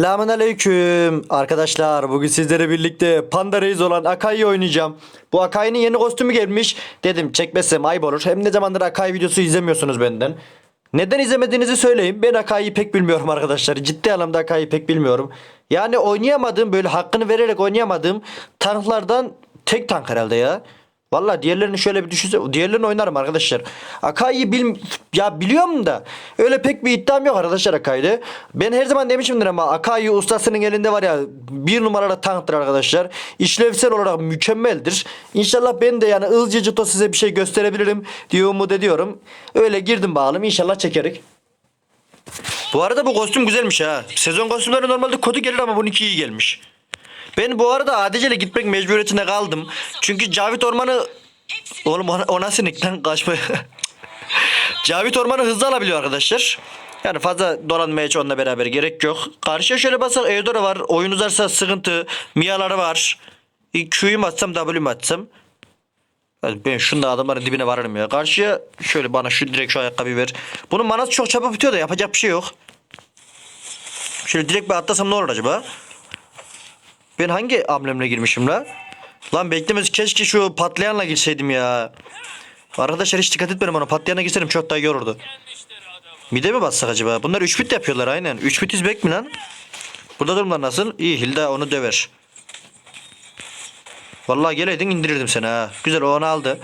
Selamun aleyküm arkadaşlar bugün sizlere birlikte Panda Reis olan Akai'yi oynayacağım. Bu Akai'nin yeni kostümü gelmiş. Dedim çekmezsem ayıp olur. Hem ne zamandır Akai videosu izlemiyorsunuz benden. Neden izlemediğinizi söyleyin. Ben Akai'yi pek bilmiyorum arkadaşlar. Ciddi anlamda Akai'yi pek bilmiyorum. Yani oynayamadığım böyle hakkını vererek oynayamadığım tanklardan tek tank herhalde ya. Valla diğerlerini şöyle bir düşünse diğerlerini oynarım arkadaşlar. Akai'yi bil ya biliyorum da öyle pek bir iddiam yok arkadaşlar Akai'de. Ben her zaman demişimdir ama Akai ustasının elinde var ya bir numaralı tanktır arkadaşlar. İşlevsel olarak mükemmeldir. İnşallah ben de yani ızcıcıto size bir şey gösterebilirim diye umut ediyorum. Öyle girdim bağlım inşallah çekerik. Bu arada bu kostüm güzelmiş ha. Sezon kostümleri normalde kötü gelir ama bununki iyi gelmiş. Ben bu arada ADC'le gitmek mecburiyetinde kaldım. Çünkü Cavit Orman'ı... Oğlum ona, ona sinikten kaçma. Cavit Orman'ı hızlı alabiliyor arkadaşlar. Yani fazla dolanmaya hiç onunla beraber gerek yok. Karşıya şöyle basak Eudora var. Oyun uzarsa sıkıntı. Mia'ları var. E, Q'yu mu atsam W'yu atsam? Ben şunda adamların dibine varırım ya. Karşıya şöyle bana şu direkt şu ayakkabıyı ver. Bunun manası çok çabuk bitiyor da yapacak bir şey yok. Şöyle direkt bir atlasam ne olur acaba? Ben hangi amblemle girmişim la? Lan beklemez keşke şu patlayanla girseydim ya. Arkadaşlar hiç dikkat etmedim ona. Patlayana girseydim çok daha iyi olurdu. Mide mi bassak acaba? Bunlar 3 bit yapıyorlar aynen. 3 bit izbek mi lan? Burada durumlar nasıl? İyi Hilda onu döver. Vallahi geleydin indirirdim seni ha. Güzel o onu aldı.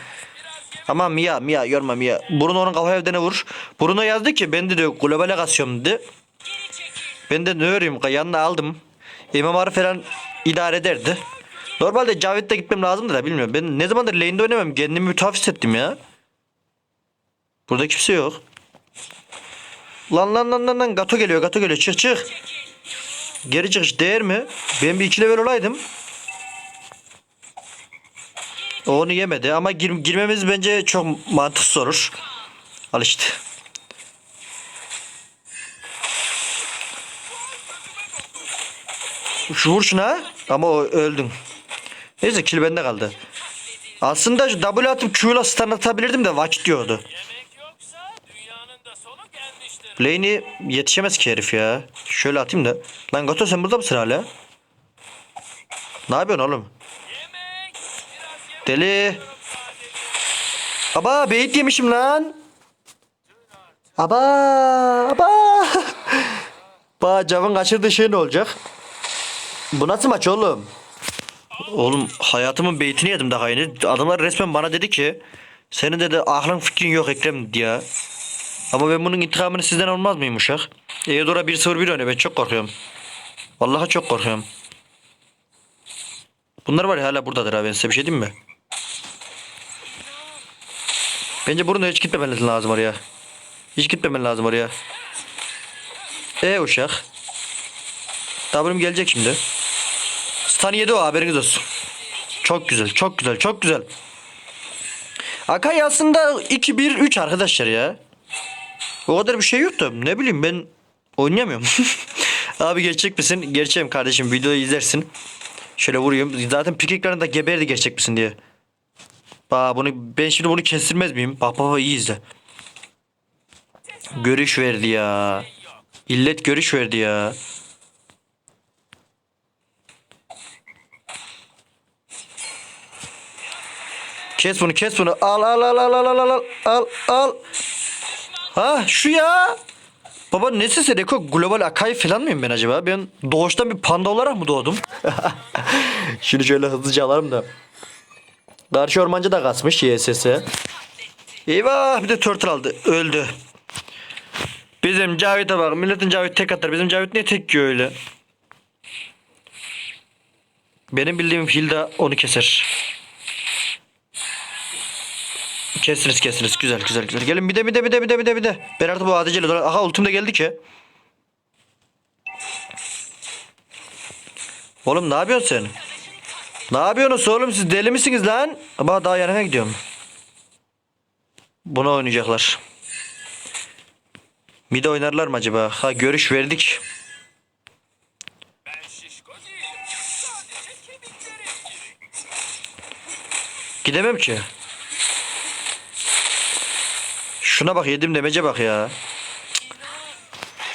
Ama Mia Mia yorma Mia. Bruno onun kafa evdene vur. Bruno yazdı ki ben de globale kasıyorum dedi. Ben de ne öreyim yanına aldım. İmamarı falan idare ederdi. Normalde Cavit'te gitmem lazımdı da bilmiyorum. Ben ne zamandır lane'de oynamam. Kendimi bir tuhaf hissettim ya. Burada kimse yok. Lan lan lan lan lan Gato geliyor Gato geliyor çık çık. Geri çıkış değer mi? Ben bir iki level olaydım. Onu yemedi ama gir, girmemiz bence çok mantıksız olur. Al işte. Şu vur şuna. Ama o öldün. Neyse kill bende kaldı. Aslında şu W atıp Q'la stun atabilirdim de vakit diyordu. Lane'i yetişemez ki herif ya. Şöyle atayım da. Lan Gato sen burada mısın hala? Ne yapıyorsun oğlum? Deli. Aba beyit yemişim lan. Aba aba. Ba Cav'ın kaçırdığı şey ne olacak? Bu nasıl maç oğlum? Oğlum hayatımın beytini yedim daha yeni. Adamlar resmen bana dedi ki senin dedi aklın fikrin yok Ekrem diye. Ama ben bunun intikamını sizden almaz mıyım uşak? Eudora 1-0-1 oynuyor ben çok korkuyorum. Vallahi çok korkuyorum. Bunlar var ya hala buradadır abi ben size bir şey diyeyim mi? Bence Bruno hiç gitmemen lazım oraya. Hiç gitmemen lazım oraya. E uşak. W'm gelecek şimdi. Stun yedi o haberiniz olsun. Çok güzel çok güzel çok güzel. Akai aslında 2-1-3 arkadaşlar ya. O kadar bir şey yok da ne bileyim ben oynayamıyorum. Abi gerçek misin? Gerçeğim kardeşim videoyu izlersin. Şöyle vurayım. Zaten pik ekranında geberdi gerçek misin diye. Bak bunu ben şimdi bunu kestirmez miyim? Bak baba iyi izle. Görüş verdi ya. İllet görüş verdi ya. Kes bunu kes bunu. Al al al al al al al al al. Ha şu ya. Baba ne sesi Reko global Akai falan mıyım ben acaba? Ben doğuştan bir panda olarak mı doğdum? Şunu şöyle hızlıca alalım da. Karşı ormancı da kasmış YSS'e. Eyvah bir de turtle aldı. Öldü. Bizim Cavit'e bak. Milletin Cavit tek atar. Bizim Cavit ne tek yiyor öyle? Benim bildiğim Hilda onu keser. Kesiniz kesiniz. Güzel güzel güzel. Gelin bir de bir de bir de bir de bir de bir de. Ben artık bu dolan. Aha ultim de geldi ki. Oğlum ne yapıyorsun sen? Ne yapıyorsunuz oğlum siz deli misiniz lan? Ama daha yanına gidiyorum. Bunu oynayacaklar. Mide oynarlar mı acaba? Ha görüş verdik. Gidemem ki. Şuna bak yedim demece bak ya.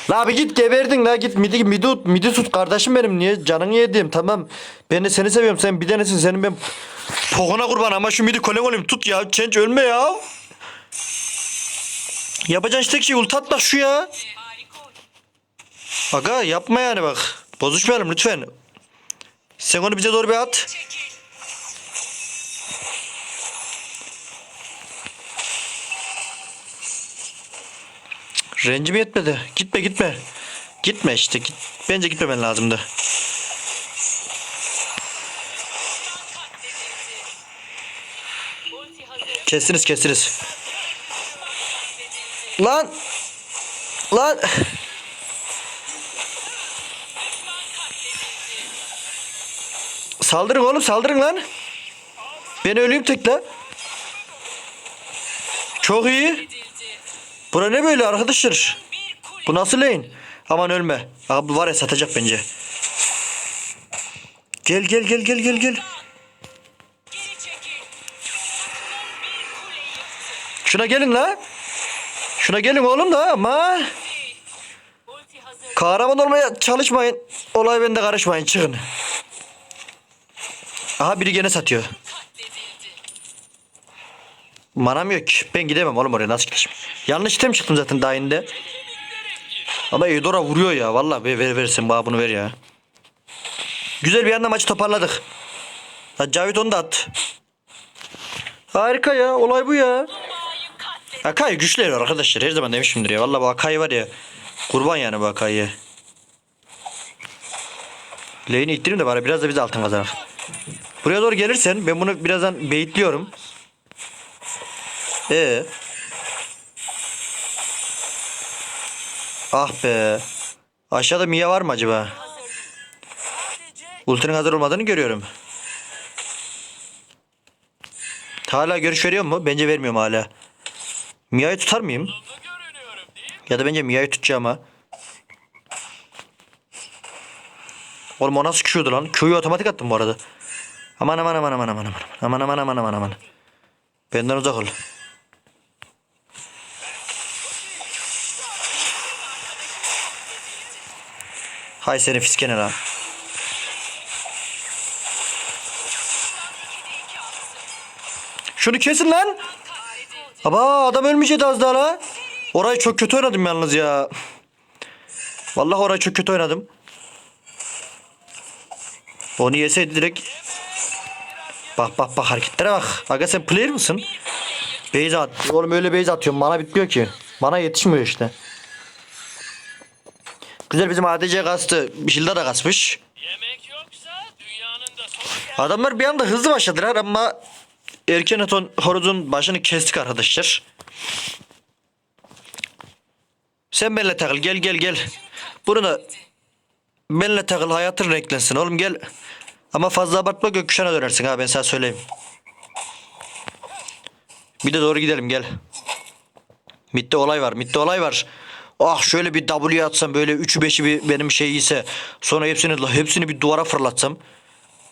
La bir git geberdin la git midi midi tut midi tut kardeşim benim. Niye canını yedim? Tamam. Ben de seni seviyorum sen bir tanesin. Senin ben pokuna kurban ama şu midi kolen olayım tut ya çenç ölme ya. Yapacağın işte şey ulti at bak şu ya. Aga yapma yani bak. Bozuşmayalım lütfen. Sen onu bize doğru bir at Rencim yetmedi. Gitme gitme. Gitme işte. Git. Bence gitmemen lazımdı. Kestiniz kestiniz. Lan. Lan. Saldırın oğlum saldırın lan. Ben öleyim tekle. Çok iyi. Bura ne böyle arkadaşlar? Bu nasıl lane? Aman ölme. Abi var ya satacak bence. Gel gel gel gel gel gel. Şuna gelin la. Şuna gelin oğlum da ama. Kahraman olmaya çalışmayın. Olay bende karışmayın çıkın. Aha biri gene satıyor. Manam yok. Ben gidemem oğlum oraya nasıl gideceğim? Yanlış item çıktım zaten daha yeni de. Ama Eudora vuruyor ya. Vallahi ver, ver versin bana bunu ver ya. Güzel bir anda maçı toparladık. Ha, Cavit onu da at. Harika ya. Olay bu ya. Akai güçlü herif arkadaşlar. Her zaman demişimdir ya. Vallahi bu Akai var ya. Kurban yani bu Akai'ye. Lane'i ittireyim de bari biraz da biz altın kazanalım. Buraya doğru gelirsen ben bunu birazdan beyitliyorum. Ee. Ah be. Aşağıda Mia var mı acaba? Ultinin hazır olmadığını görüyorum. Hala görüş veriyor mu? Bence vermiyorum hala. Mia'yı tutar mıyım? Ya da bence Mia'yı tutacağım ha. Oğlum o nasıl Q'du lan? Q'yu otomatik attım bu arada. Aman aman aman aman aman aman aman aman aman aman aman. Benden uzak ol. Hay senin fiskene lan. Şunu kesin lan. Aba adam ölmeyecekti az daha la. Orayı çok kötü oynadım yalnız ya. Vallahi orayı çok kötü oynadım. Onu yeseydi direkt. Bak bak bak hareketlere bak. Aga sen player mısın? Base at. Oğlum öyle base atıyorum. Bana bitmiyor ki. Bana yetişmiyor işte. Güzel bizim ADC kastı. Hilda da kasmış. Yemek yoksa dünyanın da sonu. Adamlar bir anda hızlı başladılar ama erken aton horozun başını kestik arkadaşlar. Sen benimle takıl gel gel gel. Bunu da benimle takıl hayatın renklensin oğlum gel. Ama fazla abartma gökkuşağına dönersin ha ben sana söyleyeyim. Bir de doğru gidelim gel. Midde olay var midde olay var. Ah şöyle bir W atsam böyle 3'ü 5'i bir benim şey ise sonra hepsini hepsini bir duvara fırlatsam.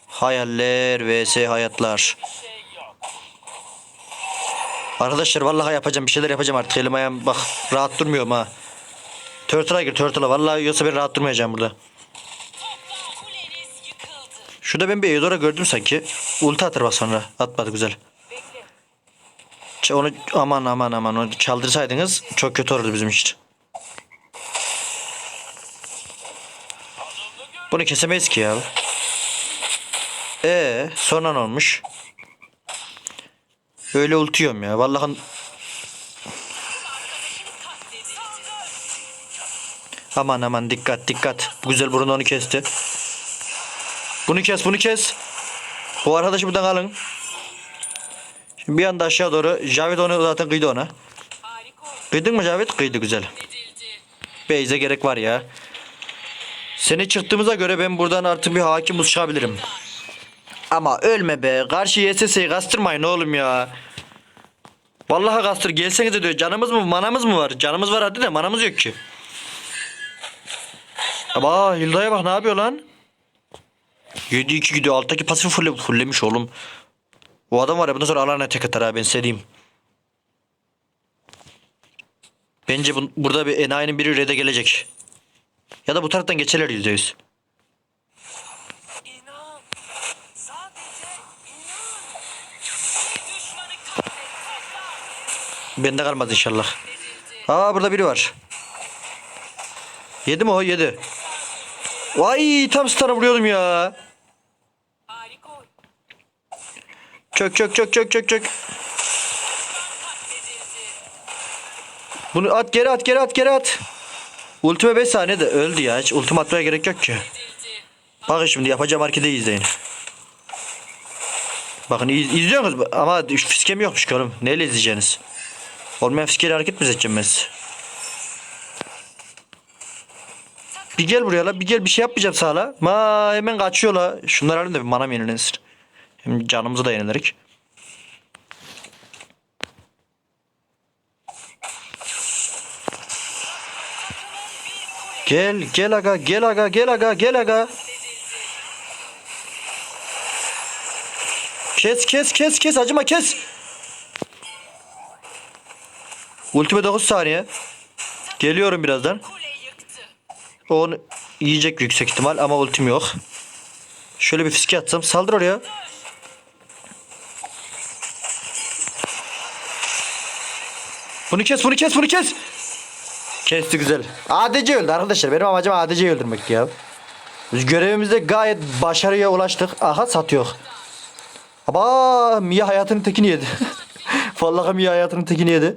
Hayaller vs hayatlar. Arkadaşlar vallahi yapacağım bir şeyler yapacağım artık elim ayağım bak rahat durmuyorum ha. Turtle'a gir Turtle'a vallahi yoksa ben rahat durmayacağım burada. Şurada ben bir Eudora gördüm sanki. Ulti atar bak sonra. Atmadı güzel. Onu aman aman aman onu çaldırsaydınız çok kötü olurdu bizim için. Bunu kesemeyiz ki ya. Ee, sonra ne olmuş? Öyle ultiyorum ya. Vallahi Aman aman dikkat dikkat. Bu güzel burun onu kesti. Bunu kes bunu kes. Bu arkadaş buradan alın. Şimdi bir anda aşağı doğru. Javit onu zaten kıydı ona. Kıydın mı Javit? Kıydı güzel. Beyze gerek var ya. Seni çıktığımıza göre ben buradan artık bir hakim çıkabilirim. Ama ölme be. Karşı YSS'yi kastırmayın oğlum ya. Vallahi kastır gelsenize diyor. Canımız mı manamız mı var? Canımız var hadi de manamız yok ki. Aba Hilda'ya bak ne yapıyor lan? 7-2 gidiyor. Alttaki pasifi fulle, fullemiş oğlum. O adam var ya bundan sonra alana tek atar ha ben seveyim. Bence bu, burada bir enayinin biri red'e gelecek. Ya da bu taraftan geçerler yüzde yüz. Bende kalmaz inşallah. Aa burada biri var. Yedi mi o? Yedi. Vay tam stana vuruyordum ya. Çök çök çök çök çök çök. Bunu at geri at geri at geri at. Ultime 5 saniyede öldü ya. Hiç ultim atmaya gerek yok ki. Bakın şimdi yapacağım hareketi izleyin. Bakın iz, izliyorsunuz ama fiskem yokmuş oğlum. Neyle izleyeceksiniz? Olmayan fiskeyle hareket mi seçeceğim ben? Bir gel buraya la bir gel bir şey yapmayacağım sana la. Ma hemen kaçıyor la. Şunları alayım da bir manam yenilensin. Hem canımızı da yenilerik. Gel gel aga gel aga gel aga gel aga. Kes kes kes kes acıma kes. Ultime 9 saniye. Geliyorum birazdan. O yiyecek yüksek ihtimal ama ultim yok. Şöyle bir fiske atsam saldır oraya. Bunu kes bunu kes bunu kes. Kesti güzel. ADC öldü arkadaşlar. Benim amacım ADC'yi öldürmek ya. Biz görevimizde gayet başarıya ulaştık. Aha satıyor. Ama Mia hayatının tekini yedi. Vallahi Mia hayatının tekini yedi.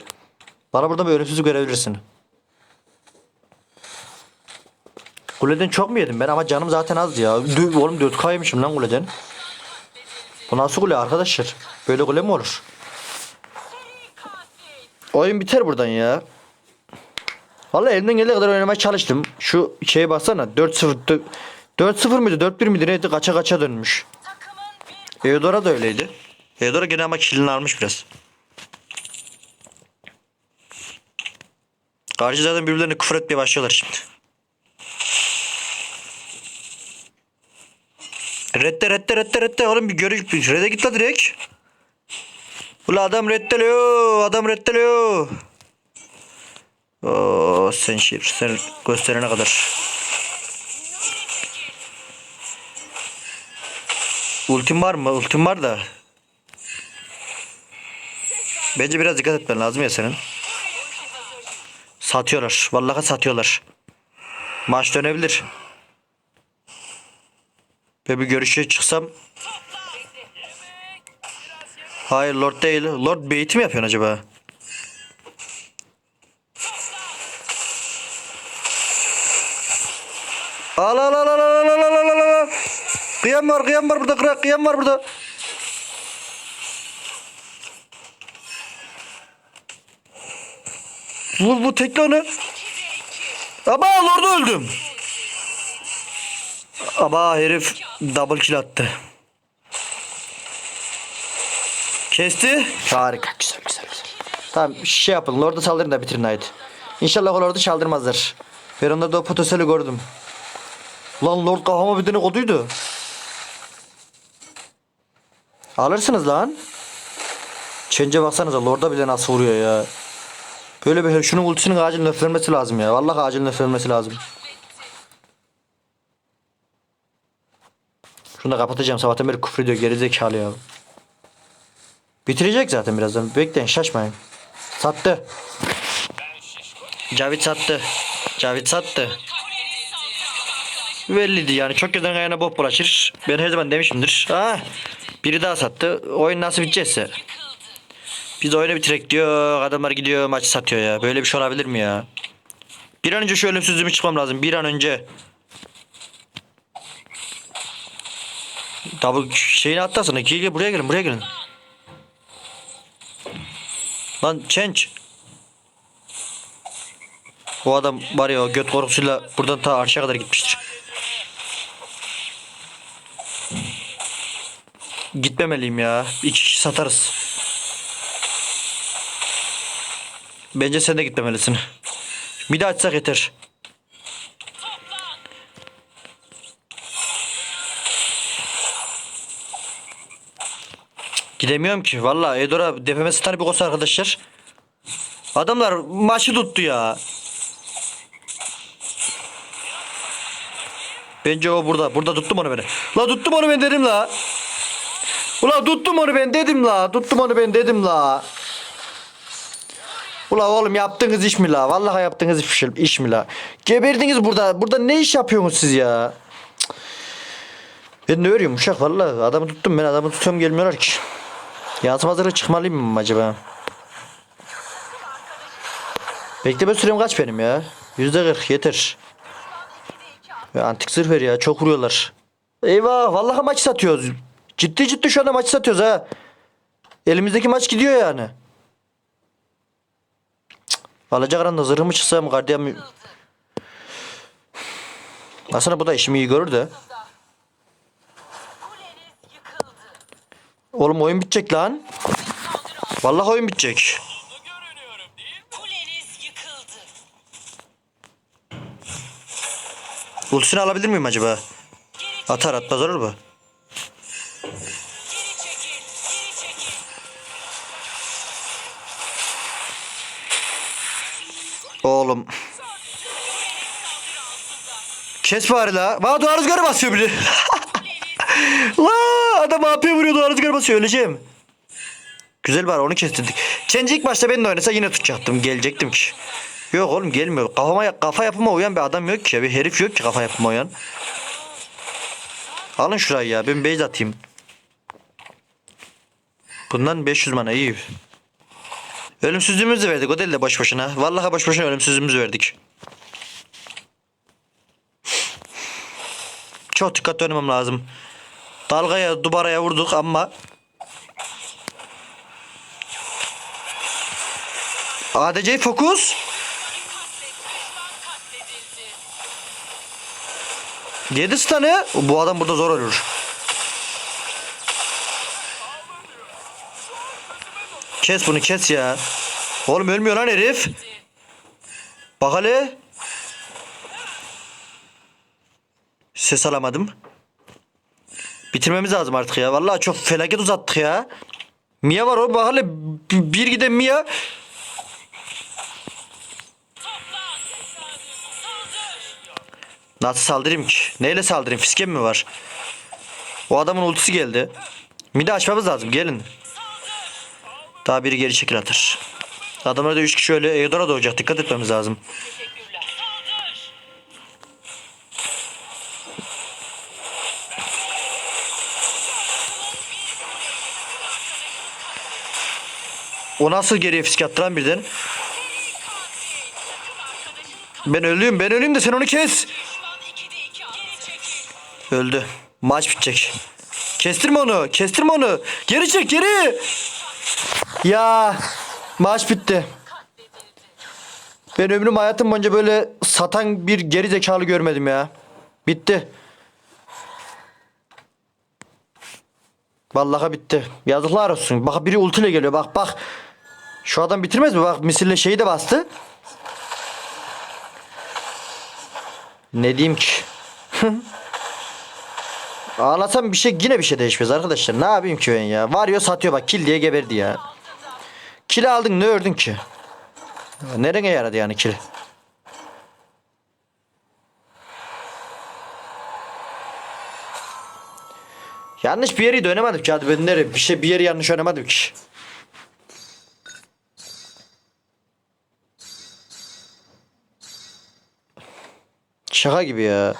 Bana burada bir ölümsüzlük görebilirsin. Kuleden çok mu yedim ben ama canım zaten azdı ya. Dö- oğlum 4K yemişim lan kuleden. Bu nasıl kule arkadaşlar? Böyle kule mi olur? Oyun biter buradan ya. Vallahi elimden geldiği kadar oynamaya çalıştım. Şu şeye baksana 4-0 4-0 mıydı 4-1 miydi neydi kaça kaça dönmüş. Eudora da öyleydi. Eudora gene ama kilini almış biraz. Karşı zaten birbirlerine küfür etmeye başlıyorlar şimdi. Redde redde redde redde oğlum bir görüş bir redde git la direkt. Ula adam reddeliyor adam reddeliyor. Oo sen şir sen gösterene kadar. Ultim var mı? Ultim var da. Bence biraz dikkat etmen lazım ya senin. Satıyorlar. Vallahi satıyorlar. Maç dönebilir. Ve bir görüşe çıksam. Hayır Lord değil. Lord beyti mi yapıyorsun acaba? Al al al al al al al al al. Kıyam var kıyam var burada kıyam var burada. Vur bu tekle onu. Ama orada öldüm. Ama herif double kill attı. Kesti. Harika güzel güzel. Tamam şey yapın Lord'a saldırın da bitirin haydi. İnşallah o Lord'u. Ben onda da o potansiyeli gördüm. Lan Lord kafama bir tane koduydu. Alırsınız lan. Change'e baksanıza Lord'a bile nasıl vuruyor ya. Böyle bir şunun ultisinin acil neflenmesi lazım ya. Vallahi acil neflenmesi lazım. Şunu da kapatacağım. Sabahtan beri küfür ediyor. Gerizekalı ya. Bitirecek zaten birazdan. Bekleyin şaşmayın. Sattı. Cavit sattı. Cavit sattı. Belliydi yani. Çok gözden kayana bok bulaşır. Ben her zaman demişimdir. Ha, biri daha sattı. Oyun nasıl bitecekse. Biz oyunu bitirek diyor. Adamlar gidiyor maçı satıyor ya. Böyle bir şey olabilir mi ya? Bir an önce şu ölümsüzlüğümü çıkmam lazım. Bir an önce. Double şeyini atlasana. Gel gel buraya gelin buraya gelin. Lan change. O adam var ya göt korkusuyla buradan ta arşa kadar gitmiştir. Gitmemeliyim ya. İki kişi satarız. Bence sen de gitmemelisin. Bir de açsak yeter. Gidemiyorum ki. Valla Edora defeme star bir kosa arkadaşlar. Adamlar maçı tuttu ya. Bence o burada. Burada tuttum onu beni. La tuttum onu ben dedim la. Ula tuttum onu ben dedim la. Tuttum onu ben dedim la. Ula oğlum yaptığınız iş mi la? Vallahi yaptığınız iş, iş mi la? Geberdiniz burada. Burada ne iş yapıyorsunuz siz ya? Ben ne örüyorum uşak vallahi. Adamı tuttum ben adamı tutuyorum gelmiyorlar ki. Yansım hazırı çıkmalıyım mı acaba? Bekleme sürem kaç benim ya? Yüzde kırk yeter. Ya antik zırh ver ya çok vuruyorlar. Eyvah vallahi maç satıyoruz. Ciddi ciddi şu anda maç satıyoruz ha. Elimizdeki maç gidiyor yani. Cık. Alacakaran'da zırhı mı çıksam gardiyan Aslında bu da işimi iyi görür de. Oğlum oyun bitecek lan. Vallahi oyun bitecek. Ultisini alabilir miyim acaba? Atar atmaz olur mu? Oğlum. Kes bari la. Bana duvar rüzgarı basıyor biri. la adam AP vuruyor duvar rüzgarı basıyor öleceğim. Güzel bari onu kestirdik. Çenci ilk başta ben de oynasa yine tutacaktım. Gelecektim ki. Yok oğlum gelmiyor. Kafama, kafa yapıma uyan bir adam yok ki. Bir herif yok ki kafa yapıma uyan. Alın şurayı ya. Ben base atayım. Bundan 500 mana iyi. Ölümsüzlüğümüzü verdik o değil de boş boşuna. Vallahi boş boşuna ölümsüzlüğümüzü verdik. Çok dikkatli oynamam lazım. Dalgaya, dubaraya vurduk ama ADC fokus. Yedi stun'ı. Bu adam burada zor ölür. Kes bunu kes ya. Oğlum ölmüyor lan herif. Bak hele. Ses alamadım. Bitirmemiz lazım artık ya. Vallahi çok felaket uzattık ya. Mia var oğlum bak hele. Bir giden Mia. Nasıl saldırayım ki? Neyle saldırayım? Fiskem mi var? O adamın ultisi geldi. Midi açmamız lazım. Gelin. Daha biri geri çekil atır. Adamlar da 3 kişi öyle Eudora doğacak. Dikkat etmemiz lazım. O nasıl geriye fiske attıran birden? Ben ölüyüm ben ölüyüm de sen onu kes. düşman 2'de 2 Geri çekil. Öldü. Maç bitecek. Kestirme onu. Kestirme onu. Geri çek geri. Ya maç bitti. Ben ömrüm hayatım boyunca böyle satan bir geri zekalı görmedim ya. Bitti. Vallahi bitti. Yazıklar olsun. Bak biri ultiyle geliyor. Bak bak. Şu adam bitirmez mi? Bak misille şeyi de bastı. Ne diyeyim ki? Ağlasam bir şey yine bir şey değişmez arkadaşlar. Ne yapayım ki ben ya? Varıyor satıyor bak kill diye geberdi ya. Kill aldın ne ördün ki? Nereye yaradı yani kill? Yanlış bir yeri de oynamadım ki hadi ben nereye bir şey bir yeri yanlış oynamadım ki. Şaka gibi ya.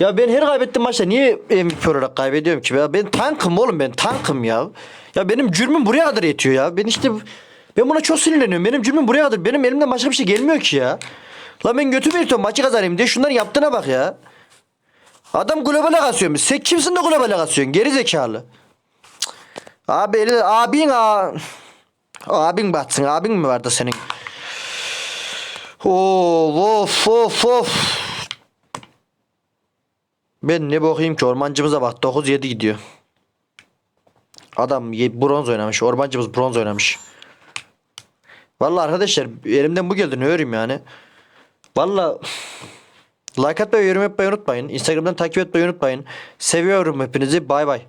Ya ben her kaybettiğim maçta niye MVP olarak kaybediyorum ki? Ya ben tankım oğlum ben tankım ya. Ya benim cürmüm buraya kadar yetiyor ya. Ben işte ben buna çok sinirleniyorum. Benim cürmüm buraya kadar. Benim elimden başka bir şey gelmiyor ki ya. La ben götümü yırtıyorum maçı kazanayım diye şunların yaptığına bak ya. Adam globale kasıyormuş. Sen kimsin de globale kasıyorsun? Geri zekalı. Abi elinde abin a abin batsın. Abin mi vardı senin? Of of of of. Ben ne bakayım ki ormancımıza bak 9-7 gidiyor. Adam bronz oynamış. Ormancımız bronz oynamış. Vallahi arkadaşlar elimden bu geldi ne öreyim yani. Vallahi like atmayı yorum yapmayı unutmayın. Instagram'dan takip etmeyi unutmayın. Seviyorum hepinizi. Bay bay.